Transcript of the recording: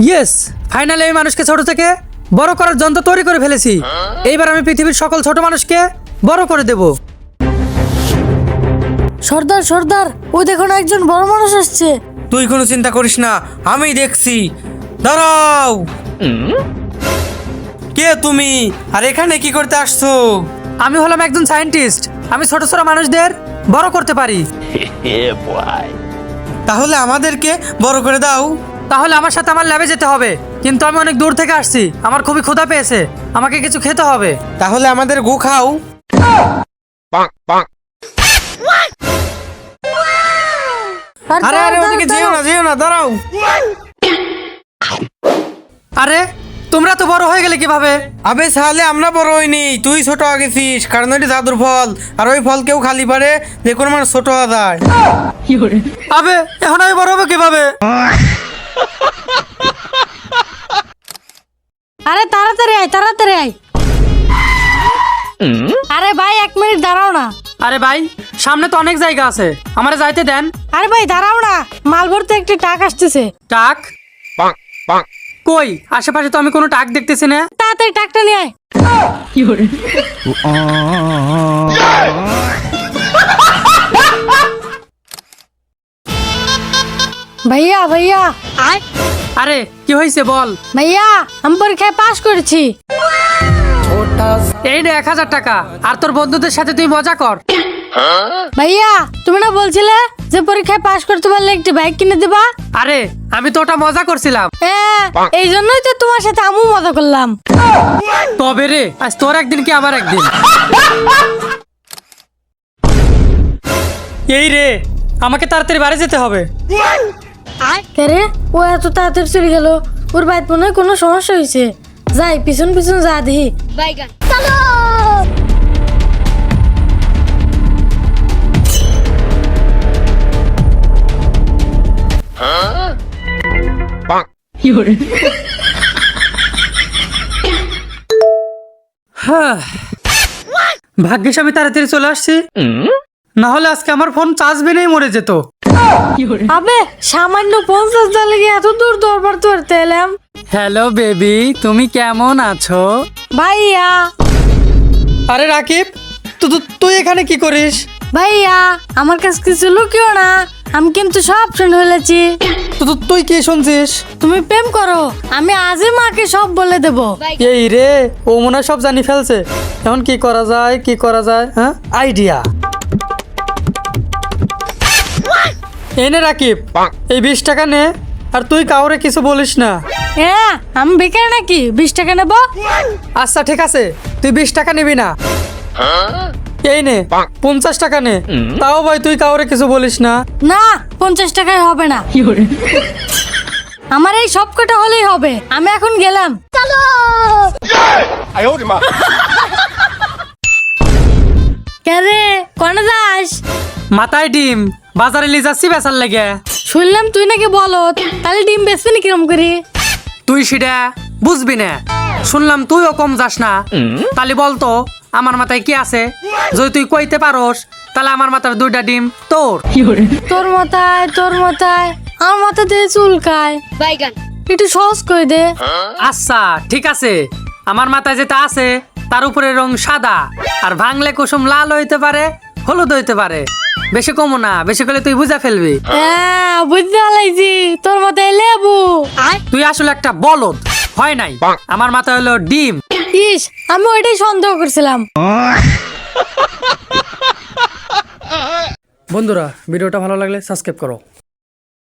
Yes finally আমি মানুষকে ছোট থেকে বড় করার যন্ত্র তৈরি করে ফেলেছি। এইবার আমি পৃথিবীর সকল ছোট মানুষকে বড় করে দেব। সর্দার সর্দার ওই দেখো না একজন বড় মানুষ আসছে। তুই কোনো চিন্তা করিস না আমি দেখছি। দাঁড়াও। কে তুমি? আর এখানে কি করতে আসছো? আমি হলাম একজন সায়েন্টিস্ট। আমি ছোট ছোট মানুষদের বড় করতে পারি। তাহলে আমাদেরকে বড় করে দাও। তাহলে আমার সাথে আমার ল্যাবে যেতে হবে। কিন্তু আমি অনেক দূর থেকে আসছি। আমার খুবই ক্ষুধা পেয়েছে। আমাকে কিছু খেতে হবে। তাহলে আমাদের গু খাও। আরে আরে দাঁড়াও, ওদিকে যেও না যেও না দাঁড়াও। আরে তোমরা তো বড় হয়ে গেলে কীভাবে? আবে সালে আমরা বড় হইনি। তুই ছোট আগেছিস কারণ ওইটা জাদুর ফল। আর ওই ফল কেউ খালি পারে যে কোনো মানুষ ছোট হওয়া যায়। আবে এখন আমি বড় হব কীভাবে? আরে তাড়াতাড়ি আয় তাড়াতাড়ি আয়। আরে ভাই এক মিনিট দাঁড়াও না। আরে ভাই সামনে তো অনেক জায়গা আছে। আমারে যাইতে দেন। আরে ভাই দাঁড়াও না। মাল ভরতে একটি টাক আসতেছে। টাক? কই? আশেপাশে তো আমি কোনো টাক দেখতেছি না। তাড়াতাড়ি টাকটা নিয়ে আয়। ভাইয়া ভাইয়া। আরে কি হয়েছে বল? ভাইয়া আমি পরীক্ষায় পাশ করেছি। এই নে এক হাজার টাকা। আর তোর বন্ধুদের সাথে তুই মজা কর। ভাইয়া তুমি না বলছিলে যে পরীক্ষায় পাশ করতে পারলে একটি বাইক কিনে দিবা? আরে আমি তো ওটা মজা করছিলাম। এই জন্যই তো তোমার সাথে আমু মজা করলাম। তবে রে আজ তোর একদিন কি আমার একদিন? এই রে আমাকে তাড়াতাড়ি বাড়ি যেতে হবে। রে ও এত তাড়াতাড়ি চলে গেল। ওর বাইত মনে হয় কোনো সমস্যা হয়েছে। যাই পিছন পিছন যা দেখি। হ্যাঁ। ভাগ্যিস আমি তাড়াতাড়ি চলে আসছি। না হলে আজকে আমার ফোন চার্জ বেনেই মরে যেত। আবে সামান্য পঞ্চাশ লেগে এত দূর দরবার করতে এলাম। হ্যালো বেবি তুমি কেমন আছো? ভাইয়া। আরে রাকিব তুই এখানে কি করিস? ভাইয়া আমার কাছে কিছু লুকিও না। আমি কিন্তু সব শুনে ফেলেছি। তুই কি শুনছিস? তুমি প্রেম করো আমি আজই মাকে সব বলে দেব। এই রে ও মনে হয় সব জানি ফেলছে। এখন কি করা যায় কি করা যায় হ্যাঁ? আইডিয়া এই নে রাকিব এই বিশ টাকা নে আর তুই কাউরে কিছু বলিস না। হ্যাঁ আমি বেকার নাকি? বিশ টাকা নেব? আচ্ছা ঠিক আছে তুই বিশ টাকা নিবি না। এই নে পঞ্চাশ টাকা নে। তাও ভাই তুই কাউরে কিছু বলিস না। না পঞ্চাশ টাকায় হবে না। আমার এই সব কটা হলেই হবে। আমি এখন গেলাম। কেরে কনে যাস? মাথায় ডিম। বাজারে নিয়ে যাচ্ছি বেচার লেগে। শুনলাম তুই নাকি বলো তাহলে ডিম বেচবি না কিরম করি? তুই সেটা বুঝবি না। শুনলাম তুইও কম যাস না। তাহলে বলতো আমার মাথায় কি আছে? যদি তুই কইতে পারোস তাহলে আমার মাথার দুইটা ডিম তোর। তোর মাথায় তোর মাথায় আমার মাথা দিয়ে চুলকায়। একটু সহজ করে দে। আচ্ছা ঠিক আছে। আমার মাথায় যেটা আছে তার উপরে রং সাদা। আর ভাঙলে কুসুম লাল হইতে পারে হলুদ হইতে পারে। বেশি কমো না বেশি করলে তুই বুঝা ফেলবি। হ্যাঁ বুঝতে পারলাইছি। তোর মতে লেবু। তুই আসলে একটা বলদ হয় নাই। আমার মাথা হলো ডিম। ইস আমি ওইটাই সন্দেহ করছিলাম। বন্ধুরা ভিডিওটা ভালো লাগলে সাবস্ক্রাইব করো।